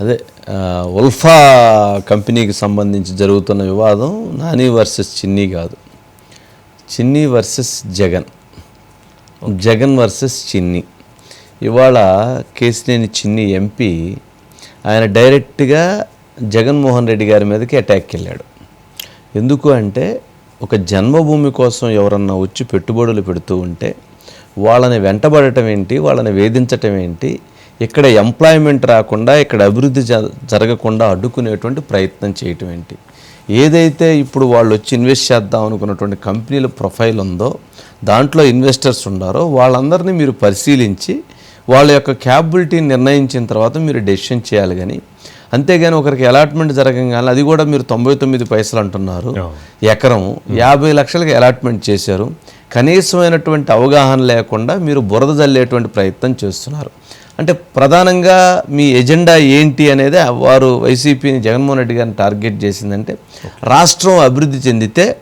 అదే ఉల్ఫా కంపెనీకి సంబంధించి జరుగుతున్న వివాదం నాని వర్సెస్ చిన్ని కాదు. చిన్ని వర్సెస్ జగన్. జగన్ వర్సెస్ చిన్ని. ఇవాళ కేసినేని చిన్ని ఎంపీ ఆయన డైరెక్ట్గా జగన్మోహన్ రెడ్డి గారి మీదకి అటాక్కి వెళ్ళాడు ఎందుకు అంటే ఒక జన్మభూమి కోసం ఎవరన్నా వచ్చి పెట్టుబడులు పెడుతూ ఉంటే వాళ్ళని వెంటబడటం ఏంటి? వాళ్ళని వేధించటం ఏంటి? ఇక్కడ ఎంప్లాయ్మెంట్ రాకుండా ఇక్కడ అభివృద్ధి జరగకుండా అడ్డుకునేటువంటి ప్రయత్నం చేయటం ఏంటి? ఏదైతే ఇప్పుడు వాళ్ళు వచ్చి ఇన్వెస్ట్ చేద్దాం అనుకున్నటువంటి కంపెనీల ప్రొఫైల్ ఉందో దాంట్లో ఇన్వెస్టర్స్ ఉన్నారో వాళ్ళందరినీ మీరు పరిశీలించి వాళ్ళ యొక్క క్యాపబిలిటీని నిర్ణయించిన తర్వాత మీరు డెసిషన్ చేయాలి కానీ అంతేగాని ఒకరికి అలాట్మెంట్ జరగగానే అది కూడా మీరు తొంభై తొమ్మిది పైసలు అంటున్నారు. ఎకరం యాభై లక్షలకి అలాట్మెంట్ చేశారు. కనీసమైనటువంటి అవగాహన లేకుండా మీరు బురద జల్లేటువంటి ప్రయత్నం చేస్తున్నారు. అంటే ప్రధానంగా మీ ఎజెండా ఏంటి అనేది వారు వైసీపీని జగన్మోహన్ రెడ్డి గారిని టార్గెట్ చేసిందంటే రాష్ట్రం అభివృద్ధి చెందితే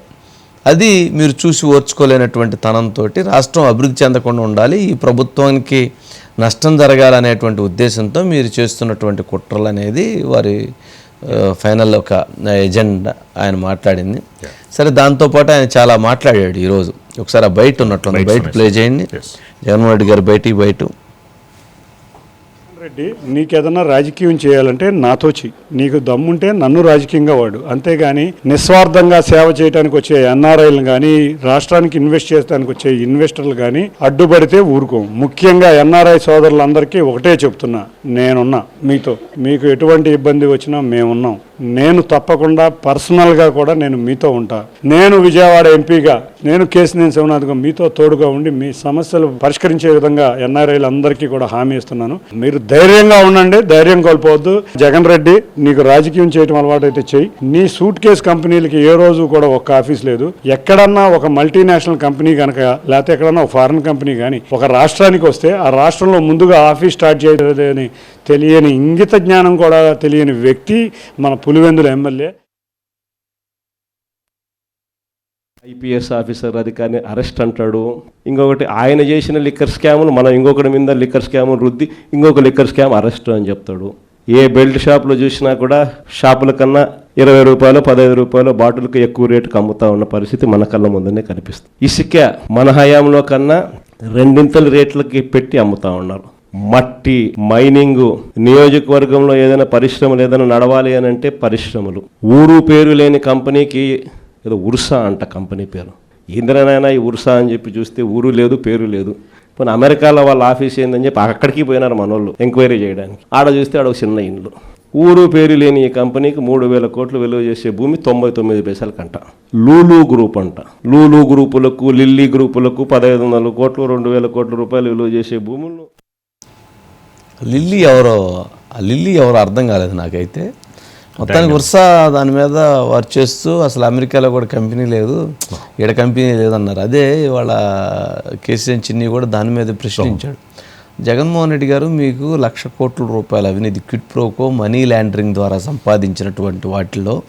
అది మీరు చూసి ఓర్చుకోలేనటువంటి తనంతో రాష్ట్రం అభివృద్ధి చెందకుండా ఉండాలి ఈ ప్రభుత్వానికి నష్టం జరగాలనేటువంటి ఉద్దేశంతో మీరు చేస్తున్నటువంటి కుట్రలు అనేది వారి ఫైనల్ ఒక ఎజెండా ఆయన మాట్లాడింది. సరే దాంతోపాటు ఆయన చాలా మాట్లాడాడు ఈరోజు. ఒకసారి ఆ బయట ఉన్నట్లుంది. బయట ప్లే చేయండి. జగన్మోహన్ రెడ్డి గారు బయటికి బయట. రెడ్డి నీకేదన్నా రాజకీయం చేయాలంటే నాతో చెయ్యి. నీకు దమ్ముంటే నన్ను రాజకీయంగా వాడు. అంతేగాని నిస్వార్థంగా సేవ చేయడానికి వచ్చే ఎన్ఆర్ఐలు కానీ రాష్ట్రానికి ఇన్వెస్ట్ చేయడానికి వచ్చే ఇన్వెస్టర్లు కానీ అడ్డుపడితే ఊరుకోం. ముఖ్యంగా ఎన్ఆర్ఐ సోదరులందరికీ ఒకటే చెప్తున్నా. నేనున్నా. మీతో. మీకు ఎటువంటి ఇబ్బంది వచ్చినా మేమున్నాం. నేను తప్పకుండా పర్సనల్గా కూడా నేను మీతో ఉంటా. నేను విజయవాడ ఎంపీగా నేను కేసినేని శివనాథ్గా మీతో తోడుగా ఉండి మీ సమస్యలు పరిష్కరించే విధంగా ఎన్ఆర్ఐలు అందరికీ కూడా హామీ ఇస్తున్నాను. మీరు ధైర్యంగా ఉండండి ధైర్యం కోల్పోవద్దు. జగన్ రెడ్డి నీకు రాజకీయం చేయటం అలవాటు అయితే చెయ్యి. నీ సూట్ కేస్ కంపెనీలకి ఏ రోజు కూడా ఒక్క ఆఫీస్ లేదు. ఎక్కడన్నా ఒక మల్టీనేషనల్ కంపెనీ కనుక లేకపోతే ఎక్కడన్నా ఒక ఫారెన్ కంపెనీ కానీ ఒక రాష్ట్రానికి వస్తే ఆ రాష్ట్రంలో ముందుగా ఆఫీస్ స్టార్ట్ చేయలేదని తెలియని ఇంగిత జ్ఞానం కూడా తెలియని వ్యక్తి మన పులివెందుల ఎమ్మెల్యే. ఐపీఎస్ ఆఫీసర్ అధికారిని అరెస్ట్ అంటాడు. ఇంకొకటి ఆయన చేసిన లిక్కర్ స్కాములు మనం ఇంకొకటి మీద లిక్కర్ స్కాములు రుద్ది ఇంకొక లిక్కర్ స్కామ్ అరెస్ట్ అని చెప్తాడు. ఏ బెల్ట్ షాప్లో చూసినా కూడా షాపుల కన్నా ఇరవై రూపాయలు పదహైదు రూపాయలు బాటిల్కి ఎక్కువ రేటుకి అమ్ముతా ఉన్న పరిస్థితి మన కళ్ళ ముందునే కనిపిస్తుంది. ఇసుక మన హయాంలో కన్నా రెండింతల రేట్లకి పెట్టి అమ్ముతా ఉన్నారు. మట్టి మైనింగ్ నియోజకవర్గంలో ఏదైనా పరిశ్రమలు ఏదైనా నడవాలి అని అంటే పరిశ్రమలు. ఊరు పేరు లేని కంపెనీకి ఏదో ఉర్సా అంట కంపెనీ పేరు. ఇంద్రనైనా ఈ ఉర్సా అని చెప్పి చూస్తే ఊరు లేదు పేరు లేదు. పోనీ అమెరికాలో వాళ్ళ ఆఫీస్ ఏందని చెప్పి అక్కడికి పోయినారు మనోళ్ళు ఎంక్వైరీ చేయడానికి. ఆడ చూస్తే ఆడ ఒక చిన్న ఇండ్లు ఊరు పేరు లేని ఈ కంపెనీకి మూడు వేల కోట్లు విలువ చేసే భూమి తొంభై తొమ్మిది పైసలకంట. లూలు గ్రూప్ అంట. లూలు గ్రూపులకు లిల్లీ గ్రూపులకు పదహైదు వందల కోట్లు రెండు వేల కోట్ల రూపాయలు విలువ చేసే భూములు లిల్లీ ఎవరో ఆ లిల్లీ ఎవరో అర్థం కాలేదు నాకైతే. మొత్తానికి వరుస దాని మీద వర్క్ చేస్తూ అసలు అమెరికాలో కూడా కంపెనీ లేదు. ఈడ కంపెనీ లేదన్నారు. అదే వాళ్ళ కేసీఎన్ చిన్ని కూడా దాని మీద ప్రశ్నించాడు. జగన్మోహన్ రెడ్డి గారు మీకు లక్ష కోట్ల రూపాయల అవినీతి క్విట్ ప్రోకో మనీ ల్యాండరింగ్ ద్వారా సంపాదించినటువంటి వాటిల్లో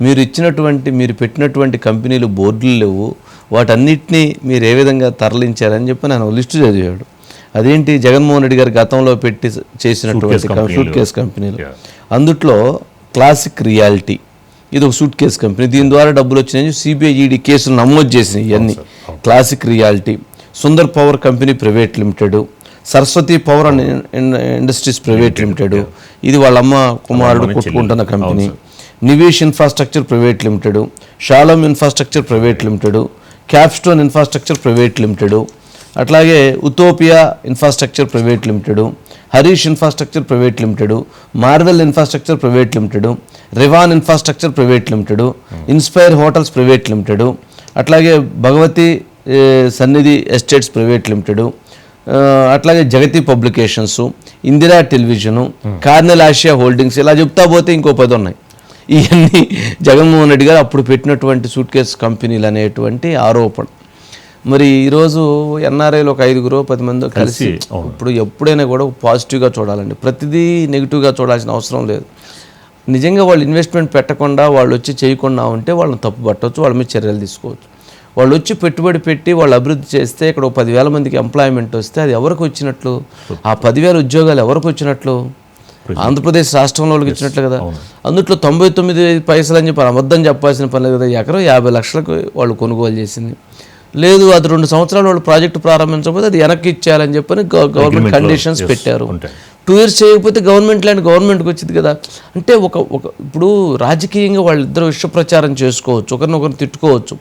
మీరు ఇచ్చినటువంటి మీరు పెట్టినటువంటి కంపెనీలు బోర్డులు లేవు. వాటన్నిటినీ మీరు ఏ విధంగా తరలించారని చెప్పి నేను లిస్టు చదివాడు. అదేంటి? జగన్మోహన్ రెడ్డి గారు గతంలో పెట్టి చేసినటువంటి సూట్ కేస్ కంపెనీలు. అందుట్లో క్లాసిక్ రియాలిటీ. ఇది ఒక సూట్ కేస్ కంపెనీ. దీని ద్వారా డబ్బులు వచ్చినాయి. సిబిఐ ఈడీ కేసులు నమోదు చేసినాయి ఇవన్నీ. Classic reality. Sundar power company private limited. Saraswati power and industries private limited. ఇది వాళ్ళ అమ్మ కుమారుడు కొట్టుకుంటున్న company. Nivesh infrastructure private limited. Shalom infrastructure private limited. Capstone infrastructure private limited. అట్లాగే Utopia infrastructure private limited Harish infrastructure private limited Marvel infrastructure private limited Rivan infrastructure private limited inspire hotels private limited అట్లాగే Bhagavathi Sannidhi estates private limited అట్లాగే Jagati publications Indira television Cornell Asia holdings ఇలా చెప్తా పోతే ఇంకో పది ఉన్నాయి. ఇవన్నీ జగన్మోహన్ రెడ్డి గారు అప్పుడు పెట్టినటువంటి సూట్ కేస్ కంపెనీలు అనేటువంటి ఆరోపణ మరి ఈరోజు ఎన్ఆర్ఐలు ఒక ఐదుగురు పది మంది కలిసి ఇప్పుడు ఎప్పుడైనా కూడా పాజిటివ్గా చూడాలండి. ప్రతిదీ నెగిటివ్గా చూడాల్సిన అవసరం లేదు. నిజంగా వాళ్ళు ఇన్వెస్ట్మెంట్ పెట్టకుండా వాళ్ళు వచ్చి చేయకుండా ఉంటే వాళ్ళని తప్పు పట్టవచ్చు వాళ్ళ మీద చర్యలు తీసుకోవచ్చు. వాళ్ళు వచ్చి పెట్టుబడి పెట్టి వాళ్ళు అభివృద్ధి చేస్తే ఇక్కడ ఒక పదివేల మందికి ఎంప్లాయ్మెంట్ వస్తే అది ఎవరికి వచ్చినట్లు? ఆ పదివేల ఉద్యోగాలు ఎవరికి వచ్చినట్లు? ఆంధ్రప్రదేశ్ రాష్ట్రంలో వాళ్ళకి ఇచ్చినట్లు కదా? అందుట్లో తొంభై తొమ్మిది పైసలు అని చెప్పి అబద్ధం చెప్పాల్సిన పని లేదు కదా? ఎకరం యాభై లక్షలకు వాళ్ళు కొనుగోలు చేసింది. లేదు అది రెండు సంవత్సరాలు వాళ్ళు ప్రాజెక్టు ప్రారంభించకపోతే అది వెనక్కి ఇచ్చేయాలని చెప్పని గవ- గవర్నమెంట్ కండిషన్స్ పెట్టారు. టూ ఇయర్స్ చేయకపోతే గవర్నమెంట్ ల్యాండ్ గవర్నమెంట్కి వచ్చింది కదా. అంటే ఒక ఒక ఇప్పుడు రాజకీయంగా వాళ్ళిద్దరు విష ప్రచారం చేసుకోవచ్చు ఒకరినొకరు తిట్టుకోవచ్చు.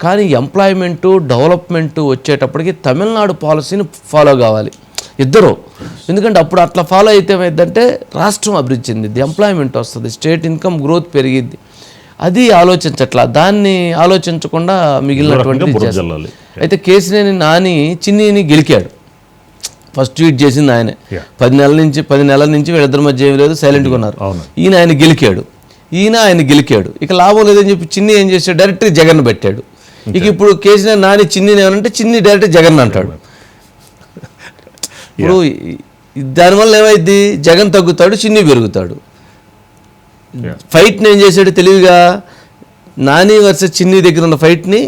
కానీ ఎంప్లాయ్మెంటు డెవలప్మెంట్ వచ్చేటప్పటికి తమిళనాడు పాలసీని ఫాలో కావాలి. ఇద్దరు. ఎందుకంటే అప్పుడు అట్లా ఫాలో అయితే ఏమైందంటే రాష్ట్రం అభివృద్ధి చెందింది ఎంప్లాయ్మెంట్ వస్తుంది స్టేట్ ఇన్కమ్ గ్రోత్ పెరిగిద్ది అది ఆలోచించట్లా. దాన్ని ఆలోచించకుండా మిగిలినటువంటి. అయితే కేసినేని నాని చిన్నిని గెలికాడు. ఫస్ట్ ట్వీట్ చేసింది ఆయనే. పది నెలల నుంచి పది నెలల నుంచి వీళ్ళిద్దరి మధ్య ఏమీ లేదు సైలెంట్గా ఉన్నారు. ఈయన ఆయన గెలికాడు. ఈయన ఆయన గెలికాడు. ఇక లాభం లేదని చెప్పి చిన్ని ఏం చేశాడు? డైరెక్ట్ జగన్ పెట్టాడు. ఇక ఇప్పుడు కేసీఆర్ నాని చిన్నిని ఏమనంటే చిన్ని డైరెక్ట్ జగన్ అంటాడు. ఇప్పుడు దానివల్ల ఏమైంది జగన్ తగ్గుతాడు చిన్ని పెరుగుతాడు. ఫైట్ని ఏం చేశాడు తెలివిగా నాని వర్సెస్ చిన్ని దగ్గర ఉన్న ఫైట్ని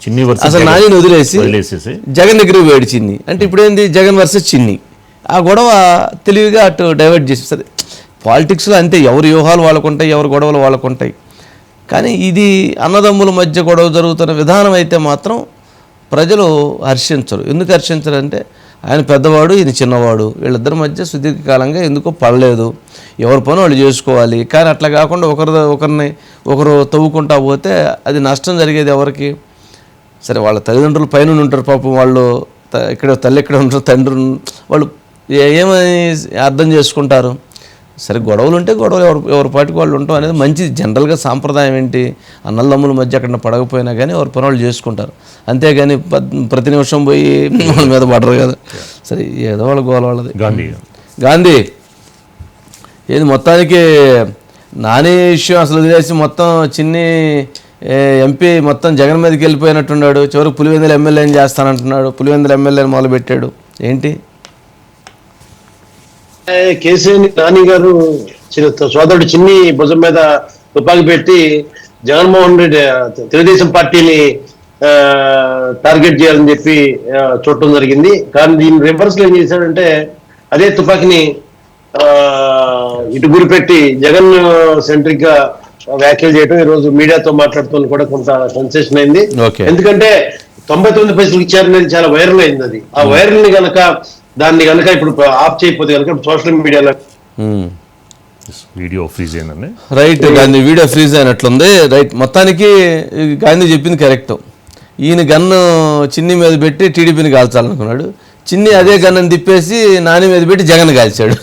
చిన్ని అసలు నానిని వదిలేసి జగన్ దగ్గరికి పోయాడు చిన్ని. అంటే ఇప్పుడు ఏంది? జగన్ వర్సెస్ చిన్ని. ఆ గొడవ తెలివిగా అటు డైవర్ట్ చేసేస్తుంది పాలిటిక్స్లో అంతే ఎవరి వ్యూహాలు వాళ్ళకుంటాయి ఎవరి గొడవలు వాళ్ళకుంటాయి. కానీ ఇది అన్నదమ్ముల మధ్య గొడవ జరుగుతున్న విధానం అయితే మాత్రం ప్రజలు హర్షించరు. ఎందుకు హర్షించరు అంటే ఆయన పెద్దవాడు ఈయన చిన్నవాడు. వీళ్ళిద్దరి మధ్య సుదీర్ఘకాలంగా ఎందుకో పడలేదు. ఎవరి పని వాళ్ళు చేసుకోవాలి. కానీ అట్లా కాకుండా ఒకరి ఒకరిని ఒకరు తవ్వుకుంటా పోతే అది నష్టం జరిగేది ఎవరికి? సరే వాళ్ళ తల్లిదండ్రులు పైన ఉంటారు పాపం. వాళ్ళు ఇక్కడ తల్లి ఇక్కడ ఉంటారు తండ్రి వాళ్ళు ఏమని అర్థం చేసుకుంటారు? సరే గొడవలు ఉంటే గొడవలు ఎవరు ఎవరి పాటికి వాళ్ళు ఉంటాం అనేది మంచిది. జనరల్గా సాంప్రదాయం ఏంటి? అన్నదమ్ముల మధ్య అక్కడ పడకపోయినా కానీ ఎవరి పని వాళ్ళు చేసుకుంటారు. అంతేగాని పద్- ప్రతి నిమిషం పోయి వాళ్ళ మీద పడరు కదా. సరే ఏదో వాళ్ళ గోల వాళ్ళది. గాంధీ. గాంధీ ఏది మొత్తానికి నాని ఇష్యూ అసలు వదిలేసి మొత్తం చిన్ని ఎంపీ మొత్తం జగన్ మీదకి వెళ్ళిపోయినట్టున్నాడు. చివరికి పులివెందుల ఎమ్మెల్యేని చేస్తానంటున్నాడు. పులివెందుల ఎమ్మెల్యేని మొదలుపెట్టాడు. ఏంటి? కేసీఆర్ నాని గారు సోదరుడు చిన్ని భుజం మీద తుపాకీ పెట్టి జగన్మోహన్ రెడ్డి తెలుగుదేశం పార్టీని ఆ, టార్గెట్ చేయాలని చెప్పి చూడటం జరిగింది. కానీ దీని రివర్స్లో ఏం చేశాడంటే అదే తుపాకీని ఆ, ఇటు గురిపెట్టి జగన్ సెంట్రిక్గా వ్యాఖ్యలు చేయడం ఈ రోజు మీడియాతో మాట్లాడుతున్న కూడా కొంత సెన్సేషన్ అయింది. ఎందుకంటే తొంభై తొమ్మిది పైసలు ఇచ్చారనేది చాలా వైరల్ అయింది అది. ఆ వైరల్ని గనక దాన్ని గనక ఇప్పుడు ఆఫ్ చేయకపోతే కనుక సోషల్ మీడియాలో. వీడియో ఫ్రీజ్ అయిందండి. రైట్ గాంధీ వీడియో ఫ్రీజ్ అయినట్లుంది. రైట్ మొత్తానికి గాంధీ చెప్పింది కరెక్ట్. ఈయన గన్ను చిన్ని మీద పెట్టి టీడీపీని కాల్చాలనుకున్నాడు. చిన్ని అదే గన్నుని తిప్పేసి నాని మీద పెట్టి జగన్ కాల్చాడు.